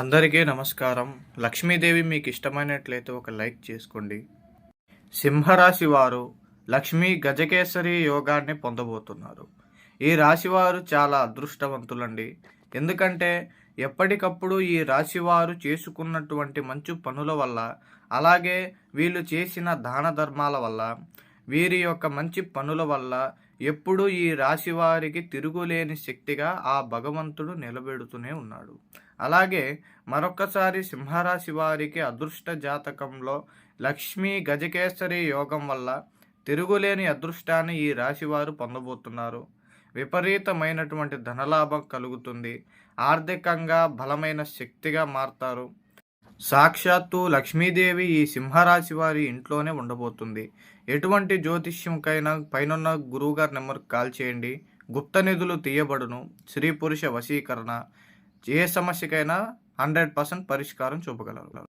అందరికీ నమస్కారం. లక్ష్మీదేవి మీకు ఇష్టమైనట్లయితే ఒక లైక్ చేసుకోండి. సింహరాశి వారు లక్ష్మీ గజకేసరి యోగాన్ని పొందబోతున్నారు. ఈ రాశివారు చాలా అదృష్టవంతులండి. ఎందుకంటే ఎప్పటికప్పుడు ఈ రాశివారు చేసుకున్నటువంటి మంచి పనుల వల్ల అలాగే వీళ్ళు చేసిన దాన ధర్మాల వల్ల వీరి యొక్క మంచి పనుల వల్ల ఎప్పుడూ ఈ రాశి వారికి తిరుగులేని శక్తిగా ఆ భగవంతుడు నిలబెడుతూనే ఉన్నాడు. అలాగే మరొకసారి సింహరాశి వారికి అదృష్ట జాతకంలో లక్ష్మీ గజకేసరి యోగం వల్ల తిరుగులేని అదృష్టాన్ని ఈ రాశివారు పొందబోతున్నారు. విపరీతమైనటువంటి ధనలాభం కలుగుతుంది. ఆర్థికంగా బలమైన శక్తిగా మారతారు. సాక్షాత్తు లక్ష్మీదేవి ఈ సింహరాశి వారి ఇంట్లోనే ఉండబోతుంది. ఎటువంటి జ్యోతిష్యంకైనా పైనున్న గురువుగారి నెంబర్కి కాల్ చేయండి. గుప్త నిధులు తీయబడును. స్త్రీ పురుష వశీకరణ. ఏ సమస్యకైనా హండ్రెడ్ పర్సెంట్ పరిష్కారం చూపగలరు.